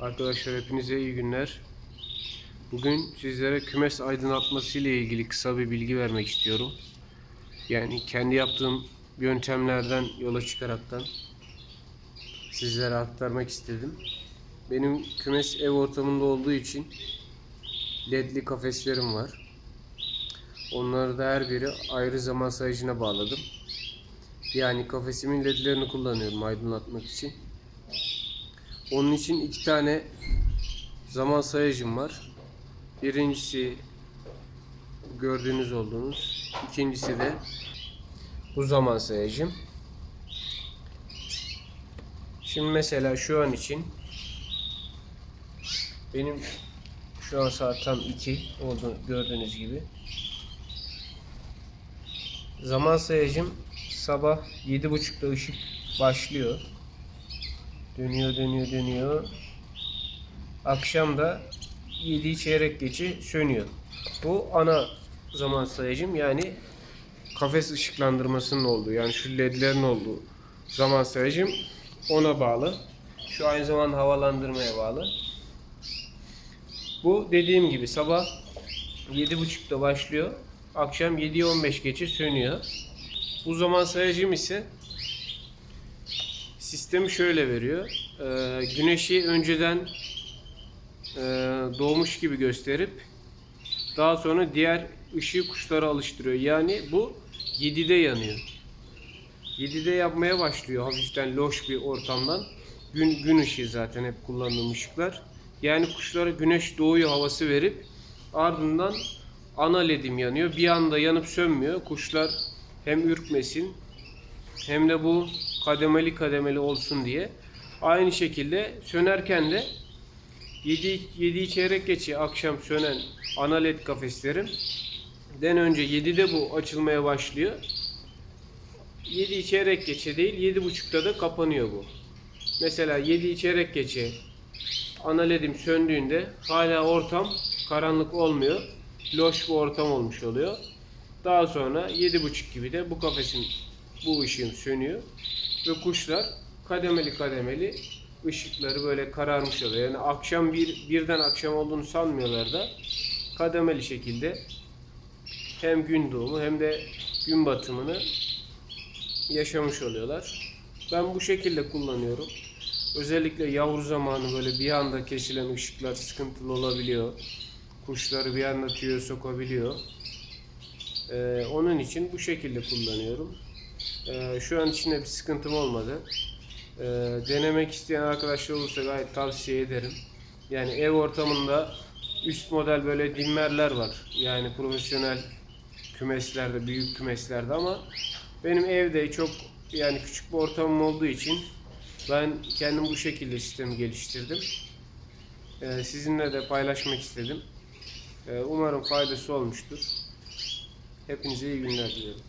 Arkadaşlar hepinize iyi günler. Bugün sizlere kümes aydınlatması ile ilgili kısa bir bilgi vermek istiyorum. Yani kendi yaptığım yöntemlerden yola çıkaraktan sizlere aktarmak istedim. Benim kümes ev ortamında olduğu için ledli kafeslerim var. Onları da her biri ayrı zaman sayacına bağladım. Yani kafesimin ledlerini kullanıyorum aydınlatmak için. Onun için iki tane zaman sayacım var. Birincisi gördüğünüz olduğunuz. ikincisi de bu zaman sayacım. Şimdi mesela şu an için benim şu an saat tam 2 oldu gördüğünüz gibi. Zaman sayacım sabah 7.30'da ışık başlıyor. Dönüyor dönüyor dönüyor. Akşam da 7 çeyrek geçi sönüyor. Bu ana zaman sayacım yani kafes ışıklandırmasının olduğu yani şu ledlerin olduğu zaman sayacım ona bağlı. Şu aynı zamanda havalandırmaya bağlı. Bu dediğim gibi sabah 7.30'da başlıyor. Akşam 7'ye 15 geçe sönüyor. Bu zaman sayacım ise sistemi şöyle veriyor. Ee, güneşi önceden e, doğmuş gibi gösterip daha sonra diğer ışığı kuşlara alıştırıyor. Yani bu 7'de yanıyor. 7'de yapmaya başlıyor hafiften loş bir ortamdan. Gün, gün ışığı zaten hep kullandığım ışıklar. Yani kuşlara güneş doğuyor havası verip ardından ana ledim yanıyor. Bir anda yanıp sönmüyor. Kuşlar hem ürkmesin hem de bu kademeli kademeli olsun diye. Aynı şekilde sönerken de 7 7 çeyrek geçe akşam sönen ana led kafeslerim den önce 7'de bu açılmaya başlıyor. 7 çeyrek geçe değil 7.30'da da kapanıyor bu. Mesela 7 çeyrek geçe ana ledim söndüğünde hala ortam karanlık olmuyor. Loş bir ortam olmuş oluyor. Daha sonra 7.30 gibi de bu kafesin bu ışığım sönüyor ve kuşlar kademeli kademeli ışıkları böyle kararmış oluyor. Yani akşam bir birden akşam olduğunu sanmıyorlar da kademeli şekilde hem gün doğumu hem de gün batımını yaşamış oluyorlar. Ben bu şekilde kullanıyorum. Özellikle yavru zamanı böyle bir anda kesilen ışıklar sıkıntılı olabiliyor. Kuşları bir anda tüyo sokabiliyor. Ee, onun için bu şekilde kullanıyorum. Ee, şu an içinde bir sıkıntım olmadı. Ee, denemek isteyen arkadaşlar olursa gayet tavsiye ederim. Yani ev ortamında üst model böyle dimmerler var. Yani profesyonel kümeslerde, büyük kümeslerde ama benim evde çok yani küçük bir ortamım olduğu için ben kendim bu şekilde sistemi geliştirdim. Ee, sizinle de paylaşmak istedim. Umarım faydası olmuştur. Hepinize iyi günler dilerim.